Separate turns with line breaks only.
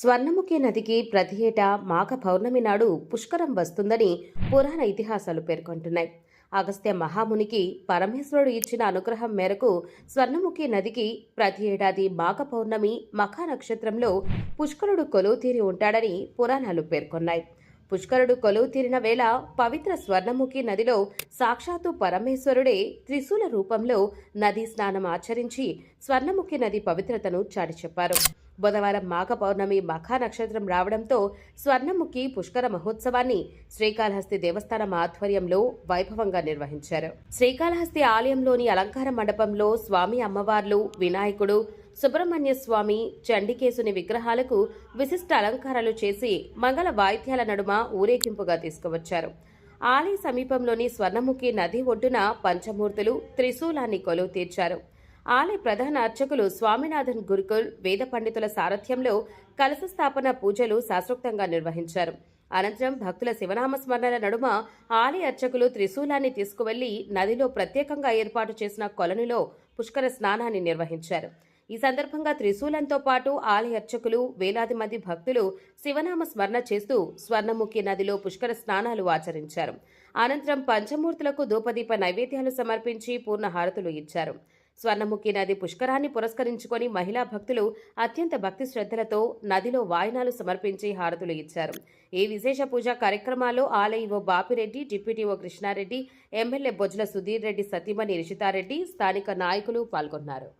స్వర్ణముఖి నదికి ప్రతి ఏటా మాఘ పౌర్ణమి నాడు పుష్కరం వస్తుందని పురాణ ఇతిహాసాలు పేర్కొంటున్నాయి. అగస్త్య మహామునికి పరమేశ్వరుడు ఇచ్చిన అనుగ్రహం మేరకు స్వర్ణముఖి నదికి ప్రతి ఏడాది మాఘ పౌర్ణమి మఖా నక్షత్రంలో పుష్కరుడు కొలువు తీరి ఉంటాడని పురాణాలు పేర్కొన్నాయి. పుష్కరుడు కొలువు తీరిన వేళ పవిత్ర స్వర్ణముఖి నదిలో సాక్షాత్తు పరమేశ్వరుడే త్రిశూల రూపంలో నదీ స్నానం ఆచరించి స్వర్ణముఖి నది పవిత్రతను చాటి చెప్పారు బుధవారం మాఘ పౌర్ణమి మఖా నక్షత్రం రావడంతో స్వర్ణముఖి పుష్కర మహోత్సవాన్ని శ్రీకాళహస్తి దేవస్థానం ఆధ్వర్యంలో వైభవంగా నిర్వహించారు. శ్రీకాళహస్తి ఆలయంలోని అలంకార మండపంలో స్వామి అమ్మవార్లు వినాయకుడు సుబ్రహ్మణ్య స్వామి చండికేశుని విగ్రహాలకు విశిష్ట అలంకారాలు చేసి మంగళ వాయిద్యాల నడుమ ఊరేగింపుగా తీసుకువచ్చారు. ఆలయ సమీపంలోని స్వర్ణముఖి నది ఒడ్డున పంచమూర్తులు త్రిశూలాన్ని కొలువు తీర్చారు. ఆలయ ప్రధాన అర్చకులు స్వామినాథన్ గురుకుల్ వేద పండితుల సారథ్యంలో కలశ స్థాపన పూజలు శాస్త్రోక్తంగా నిర్వహించారు. అనంతరం భక్తుల శివనామ స్మరణల నడుమ ఆలయ అర్చకులు త్రిశూలాన్ని తీసుకువెళ్ళి నదిలో ప్రత్యేకంగా ఏర్పాటు చేసిన కొలనులో పుష్కర స్నానాన్ని నిర్వహించారు. ఈ సందర్భంగా త్రిశూలంతో పాటు ఆలయ అర్చకులు వేలాది మంది భక్తులు శివనామ స్మరణ చేస్తూ స్వర్ణముఖి నదిలో పుష్కర స్నానాలు ఆచరించారు. అనంతరం పంచమూర్తులకు ధూపదీప నైవేద్యాలు సమర్పించి పూర్ణ హారతులు ఇచ్చారు. స్వర్ణముఖి నది పుష్కరాన్ని పురస్కరించుకొని మహిళా భక్తులు అత్యంత భక్తి శ్రద్ధలతో నదిలో వాయనాలు సమర్పించి హారతులు ఇచ్చారు. ఈ విశేష పూజా కార్యక్రమాల్లో ఆలయ Bapireddy deputy EO Krishnareddy MLA Bojjala Sudheer Reddy సతీమణి రిషితారెడ్డి స్థానిక నాయకులు పాల్గొన్నారు.